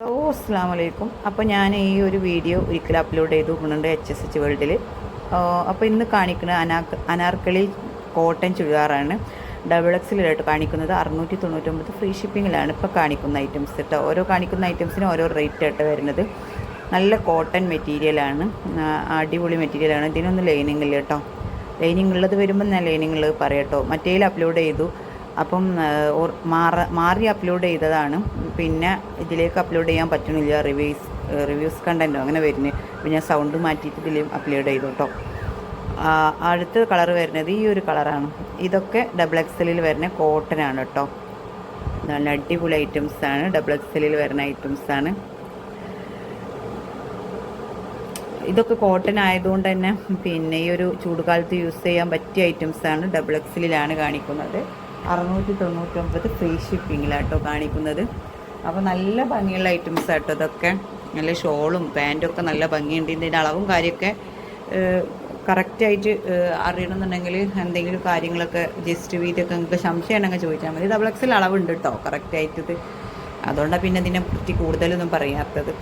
Hello അസ്സാം വലൈക്കും അപ്പോൾ ഞാൻ ഈ ഒരു വീഡിയോ ഒരിക്കലും അപ്ലോഡ് ചെയ്ത് പോകുന്നുണ്ട് എച്ച് എസ് എച്ച് വേൾഡിൽ അപ്പോൾ ഇന്ന് കാണിക്കുന്നത് അനാ അനാർക്കളി കോട്ടൺ ചുരിദാറാണ്. ഡബിൾ എക്സിലായിട്ട് കാണിക്കുന്നത്. അറുന്നൂറ്റി തൊണ്ണൂറ്റൊമ്പത് ഫ്രീ ഷിപ്പിങ്ങിലാണ് ഇപ്പോൾ കാണിക്കുന്ന ഐറ്റംസ് കേട്ടോ. ഓരോ കാണിക്കുന്ന ഐറ്റംസിന് ഓരോ റേറ്റ് ആയിട്ട് വരുന്നത്. നല്ല കോട്ടൺ മെറ്റീരിയലാണ് അടിപൊളി മെറ്റീരിയലാണ് ഇതിനൊന്നും ലൈനിങ്ങില്ല കേട്ടോ. ലൈനിങ് ഉള്ളത് വരുമ്പോൾ ഞാൻ ലൈനിങ് ഉള്ളത് പറയട്ടോ. മറ്റേതിൽ അപ്ലോഡ് ചെയ്തു. അപ്പം മാറ മാറി അപ്ലോഡ് ചെയ്തതാണ്. പിന്നെ ഇതിലേക്ക് അപ്ലോഡ് ചെയ്യാൻ പറ്റണില്ല റിവ്യൂസ് റിവ്യൂസ് കണ്ടന്റോ അങ്ങനെ വരുന്നത് പിന്നെ സൗണ്ട് മാറ്റിയിട്ട് ഇതിൽ അപ്ലോഡ് ചെയ്തു കേട്ടോ അടുത്ത കളർ വരുന്നത് ഈ ഒരു കളറാണ് ഇതൊക്കെ ഡബിൾ എക്സലിൽ വരുന്ന കോട്ടൺ ആണ് കേട്ടോ നല്ല അടിപൊളി ഐറ്റംസ് ആണ്. ഡബിൾ എക്സലിൽ വരുന്ന ഐറ്റംസ് ആണ്. ഇതൊക്കെ കോട്ടൺ ആയതുകൊണ്ട് തന്നെ പിന്നെ ഈ ഒരു ചൂടുകാലത്ത് യൂസ് ചെയ്യാൻ പറ്റിയ ഐറ്റംസ് ആണ് ഡബിൾ എക്സലിലാണ് കാണിക്കുന്നത്. അറുന്നൂറ്റി തൊണ്ണൂറ്റൊമ്പത് ഫ്രീ ഷിപ്പിങ്ങിലാട്ടോ കാണിക്കുന്നത്. അപ്പോൾ നല്ല ഭംഗിയുള്ള ഐറ്റംസ് ആട്ടോ ഇതൊക്കെ. നല്ല ഷോളും പാന്റും ഒക്കെ നല്ല ഭംഗിയുണ്ട്. ഇതിന്റെ അളവും കാര്യമൊക്കെ കറക്റ്റായിട്ട് അറിയണമെന്നുണ്ടെങ്കിൽ എന്തെങ്കിലും കാര്യങ്ങളൊക്കെ ജസ്റ്റ് വീതിയൊക്കെ നിങ്ങൾക്ക് സംശയമാണെങ്കിൽ ചോദിച്ചാൽ മതി. ഡബിൾ എക്സിൽ അളവുണ്ട് കേട്ടോ കറക്റ്റായിട്ട് ഇത് അതുകൊണ്ടാണ് പിന്നെ ഇതിനെ പറ്റി കൂടുതലൊന്നും പറയാത്തത്.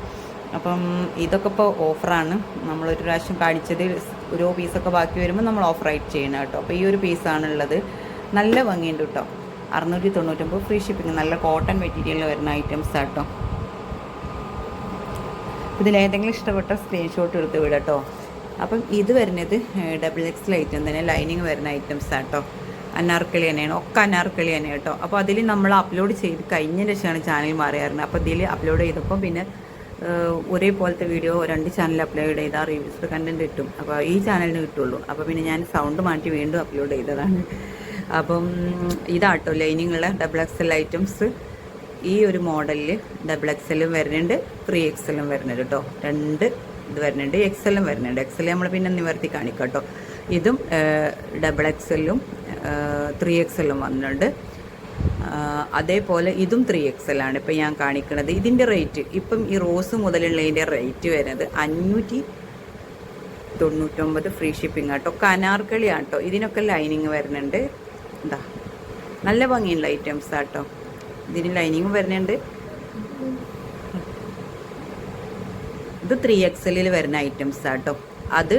അപ്പം ഇതൊക്കെ ഇപ്പോൾ ഓഫറാണ് നമ്മളൊരു പ്രാവശ്യം കാണിച്ചത് ഓരോ പീസൊക്കെ ബാക്കി വരുമ്പോൾ നമ്മൾ ഓഫറായിട്ട് ചെയ്യണം കേട്ടോ അപ്പോൾ ഈ ഒരു പീസാണുള്ളത് നല്ല ഭംഗിയുണ്ട് കേട്ടോ അറുന്നൂറ്റി തൊണ്ണൂറ്റൊമ്പത് ഫ്രീ ഷിപ്പിംഗ് നല്ല കോട്ടൺ മെറ്റീരിയലിൽ വരുന്ന ഐറ്റംസ് ആട്ടോ ഇതിലേതെങ്കിലും ഇഷ്ടപ്പെട്ട സ്ക്രീൻഷോട്ട് എടുത്ത് വിടട്ടോ അപ്പം ഇത് വരുന്നത് ഡബിൾ എക്സ് ഐറ്റം തന്നെ ലൈനിങ് വരുന്ന ഐറ്റംസ് ആട്ടോ അനാർക്കളി തന്നെയാണ് ഒക്കെ അനാർക്കളി തന്നെ കേട്ടോ അപ്പോൾ അതിൽ നമ്മൾ അപ്ലോഡ് ചെയ്ത് കഴിഞ്ഞതിന് ശേഷമാണ് ചാനൽ മാറിയായിരുന്നത്. അപ്പോൾ ഇതിൽ അപ്ലോഡ് ചെയ്തപ്പോൾ പിന്നെ ഒരേപോലത്തെ വീഡിയോ രണ്ട് ചാനൽ അപ്ലോഡ് ചെയ്താൽ റിവ്യൂസ് കണ്ടന്റ് കിട്ടും. അപ്പോൾ ഈ ചാനലിന് കിട്ടുള്ളൂ. അപ്പോൾ പിന്നെ ഞാൻ സൗണ്ട് മാറ്റി വീണ്ടും അപ്ലോഡ് ചെയ്തതാണ്. അപ്പം ഇതാട്ടോ ലൈനിങ്ങുള്ള ഡബിൾ എക്സൽ ഐറ്റംസ് ഈ ഒരു മോഡലിൽ ഡബിൾ എക്സലും വരുന്നുണ്ട് ത്രീ എക്സലും വരുന്നുണ്ട് കേട്ടോ രണ്ട് ഇത് വരുന്നുണ്ട് എക്സലും വരുന്നുണ്ട്. എക്സൽ നമ്മൾ പിന്നെ നിവർത്തി കാണിക്കാം കേട്ടോ ഇതും ഡബിൾ എക്സലും ത്രീ എക്സലും വന്നിട്ടുണ്ട്. അതേപോലെ ഇതും ത്രീ എക്സലാണ് ഇപ്പം ഞാൻ കാണിക്കുന്നത് ഇതിന്റെ റേറ്റ് ഇപ്പം ഈ റോസ് മുതലുള്ളതിന്റെ റേറ്റ് വരുന്നത് അഞ്ഞൂറ്റി തൊണ്ണൂറ്റൊമ്പത് ഫ്രീ ഷിപ്പിംഗ് ആട്ടോ കനാർക്കളി ആട്ടോ ഇതിനൊക്കെ ലൈനിങ് വരുന്നുണ്ട്. എന്താ നല്ല ഭംഗിയുള്ള ഐറ്റംസ് ആട്ടോ ഇതിന് ലൈനിങ്ങും വരുന്നുണ്ട്. ഇത് ത്രീ എക്സലിൽ വരുന്ന ഐറ്റംസ് ആട്ടോ അത്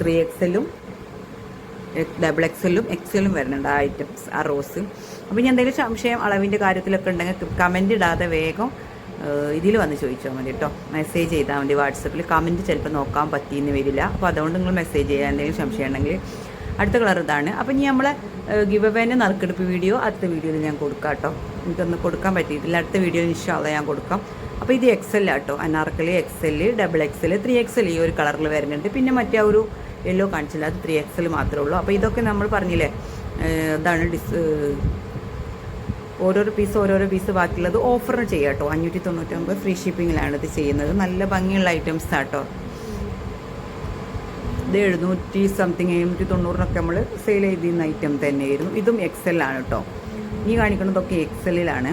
ത്രീ എക്സലും ഡബിൾ എക്സലും എക്സലും വരുന്നുണ്ട് ആ ഐറ്റംസ് ആ റോസ് അപ്പോൾ ഇനി എന്തെങ്കിലും സംശയം അളവിന്റെ കാര്യത്തിലൊക്കെ ഉണ്ടെങ്കിൽ കമന്റ് ഇടാതെ വേഗം ഇതിൽ വന്ന് ചോദിച്ചാൽ മതി കേട്ടോ മെസ്സേജ് ചെയ്താൽ മതി. വാട്സപ്പിൽ കമന്റ് ചിലപ്പോൾ നോക്കാൻ പറ്റിയെന്ന് വരില്ല. അപ്പോൾ അതുകൊണ്ട് നിങ്ങൾ മെസ്സേജ് ചെയ്യാൻ എന്തെങ്കിലും സംശയം ഉണ്ടെങ്കിൽ അടുത്ത കളർ ഇതാണ്. അപ്പം ഇനി നമ്മളെ ഗിവ് അവേന്റെ നറുക്കെടുപ്പ് വീഡിയോ അടുത്ത വീഡിയോയിൽ ഞാൻ കൊടുക്കാം കേട്ടോ. എനിക്കൊന്ന് കൊടുക്കാൻ പറ്റിയിട്ടില്ല. അടുത്ത വീഡിയോ ഇൻഷാല്ല ഞാൻ കൊടുക്കാം. അപ്പോൾ ഇത് എക്സൽ ആട്ടോ Anarkali XL double XL three XL ഈ ഒരു കളറിൽ വരുന്നുണ്ട്. പിന്നെ മറ്റേ ഒരു യെല്ലോ കാണിച്ചില്ല. അത് ത്രീ എക്സൽ മാത്രമേ ഉള്ളൂ. അപ്പോൾ ഇതൊക്കെ നമ്മൾ പറഞ്ഞില്ലേ ഇതാണ് ഡിസ് ഓരോരോ പീസ് ഓരോരോ പീസ് ബാക്കിയുള്ളത് ഓഫറിന് ചെയ്യാം കേട്ടോ. അഞ്ഞൂറ്റി തൊണ്ണൂറ്റൊമ്പത് ഫ്രീ ഷിപ്പിങ്ങിലാണ് ഇത് ചെയ്യുന്നത്. നല്ല ഭംഗിയുള്ള ഐറ്റംസ് ആട്ടോ ഇത് എഴുന്നൂറ്റി സംതിങ് എഴുന്നൂറ്റി തൊണ്ണൂറിനൊക്കെ നമ്മൾ സെയിൽ ചെയ്തിരുന്ന ഐറ്റം തന്നെയായിരുന്നു. ഇതും എക്സലാണ് കേട്ടോ ഈ കാണിക്കുന്നതൊക്കെ എക്സലിലാണ്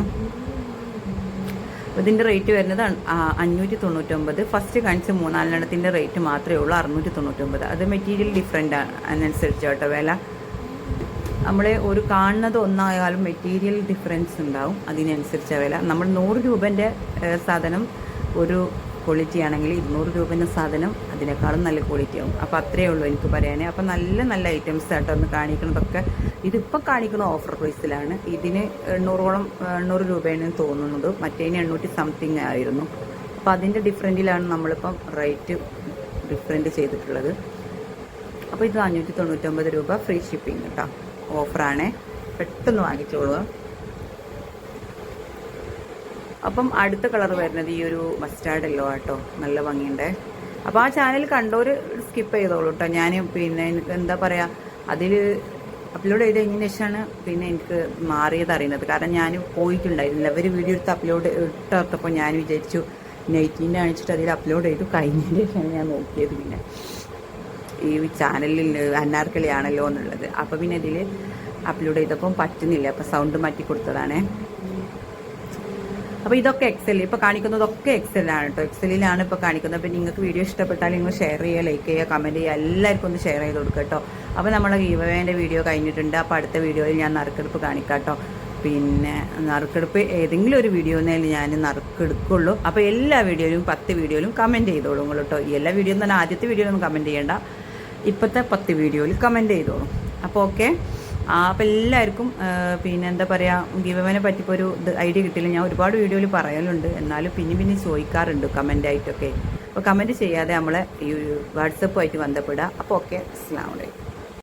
ഇതിന്റെ റേറ്റ് വരുന്നത് അഞ്ഞൂറ്റി തൊണ്ണൂറ്റൊമ്പത് ഫസ്റ്റ് കാണിച്ച മൂന്നാലെണ്ണത്തിന്റെ റേറ്റ് മാത്രമേ ഉള്ളൂ അറുന്നൂറ്റി തൊണ്ണൂറ്റൊമ്പത് അത് മെറ്റീരിയൽ ഡിഫറെന്റ് ആണ് അതിനനുസരിച്ച് കേട്ടോ വില. നമ്മൾ ഒരു കാണുന്നത് ഒന്നായാലും മെറ്റീരിയൽ ഡിഫറൻസ് ഉണ്ടാവും അതിനനുസരിച്ച വില. നമ്മൾ നൂറ് രൂപന്റെ സാധനം ഒരു ക്വാളിറ്റി ആണെങ്കിൽ ഇരുന്നൂറ് രൂപേന്റെ സാധനം അതിനേക്കാളും നല്ല ക്വാളിറ്റി ആവും. അപ്പോൾ അത്രയേ ഉള്ളൂ എനിക്ക് പറയാനേ. അപ്പോൾ നല്ല നല്ല ഐറ്റംസ് ആട്ടോ ഒന്ന് കാണിക്കുന്നതൊക്കെ ഇതിപ്പോൾ കാണിക്കുന്ന ഓഫർ പ്രൈസിലാണ് ഇതിന് എണ്ണൂറോളം എണ്ണൂറ് രൂപയാണ് തോന്നുന്നത്. മറ്റേതിന് എണ്ണൂറ്റി സംതിങ് ആയിരുന്നു. അപ്പോൾ അതിന്റെ ഡിഫറെന്റിലാണ് നമ്മളിപ്പം റേറ്റ് ഡിഫറെന്റ് ചെയ്തിട്ടുള്ളത്. അപ്പോൾ ഇത് അഞ്ഞൂറ്റി തൊണ്ണൂറ്റൊമ്പത് രൂപ ഫ്രീ ഷിപ്പിംഗ് കേട്ടോ ഓഫറാണേ പെട്ടെന്ന് വാങ്ങിച്ചോളുക. അപ്പം അടുത്ത കളർ വരുന്നത് ഈ ഒരു മസ്റ്റാർഡ് എല്ലോ ആട്ടോ. നല്ല ഭംഗിയുണ്ട്. അപ്പോൾ ആ ചാനൽ കണ്ടവർ സ്കിപ്പ് ചെയ്തോളൂ കേട്ടോ ഞാൻ പിന്നെ എനിക്ക് എന്താ പറയുക അതിൽ അപ്ലോഡ് ചെയ്ത് കഴിഞ്ഞതിന് ശേഷമാണ് പിന്നെ എനിക്ക് മാറിയത് അറിയുന്നത്. കാരണം ഞാൻ പോയിട്ടുണ്ടായിരുന്നില്ല. അവർ വീഡിയോ എടുത്ത് അപ്ലോഡ് ഇട്ടപ്പോൾ ഞാൻ വിചാരിച്ചു നൈറ്റീന്റെ കാണിച്ചിട്ട് അതിൽ അപ്ലോഡ് ചെയ്തു. കഴിഞ്ഞതിന് ശേഷമാണ് ഞാൻ നോക്കിയത് പിന്നെ. ഈ ചാനലിൽ അന്നാർക്കളിയാണല്ലോ എന്നുള്ളത്. അപ്പോൾ പിന്നെ ഇതിൽ അപ്ലോഡ് ചെയ്തപ്പം പറ്റുന്നില്ല. അപ്പോൾ സൗണ്ട് മാറ്റി കൊടുത്തതാണേ. അപ്പോൾ ഇതൊക്കെ എക്സൽ ഇപ്പോൾ കാണിക്കുന്നതൊക്കെ എക്സലാണ് കേട്ടോ എക്സലിലാണ് ഇപ്പോൾ കാണിക്കുന്നത്. അപ്പോൾ നിങ്ങൾക്ക് വീഡിയോ ഇഷ്ടപ്പെട്ടാൽ നിങ്ങൾ ഷെയർ ചെയ്യുക ലൈക്ക് ചെയ്യുക കമന്റ് ചെയ്യുക എല്ലാവർക്കും ഒന്ന് ഷെയർ ചെയ്ത് കൊടുക്കുക കേട്ടോ അപ്പോൾ നമ്മളെ ഗീവേന്റെ വീഡിയോ കഴിഞ്ഞിട്ടുണ്ട്. അപ്പോൾ അടുത്ത വീഡിയോയിൽ ഞാൻ നറുക്കെടുപ്പ് കാണിക്കാം കേട്ടോ പിന്നെ നറുക്കെടുപ്പ് ഏതെങ്കിലും ഒരു വീഡിയോന്നേലും ഞാൻ നറുക്കെടുക്കുള്ളൂ. അപ്പോൾ എല്ലാ വീഡിയോയിലും പത്ത് വീഡിയോയിലും കമന്റ് ചെയ്തോളൂ കേട്ടോ എല്ലാ വീഡിയോ തന്നെ ആദ്യത്തെ വീഡിയോയിലൊന്നും കമന്റ് ചെയ്യേണ്ട. ഇപ്പോഴത്തെ പത്ത് വീഡിയോയിൽ കമന്റ് ചെയ്തോളൂ. അപ്പോൾ ഓക്കെ അപ്പോൾ എല്ലാവർക്കും പിന്നെ എന്താ പറയുക ഗീവനെ പറ്റിയപ്പോൾ ഒരു ഇത് ഐഡിയ കിട്ടില്ല ഞാൻ ഒരുപാട് വീഡിയോയിൽ പറയലുണ്ട് എന്നാലും പിന്നെ പിന്നെ ചോദിക്കാറുണ്ട് കമന്റ് ആയിട്ടൊക്കെ അപ്പോൾ കമന്റ് ചെയ്യാതെ നമ്മളെ ഈ വാട്സപ്പുമായിട്ട് ബന്ധപ്പെടുക. അപ്പോൾ ഓക്കെ അസ്സാം വലൈക്കും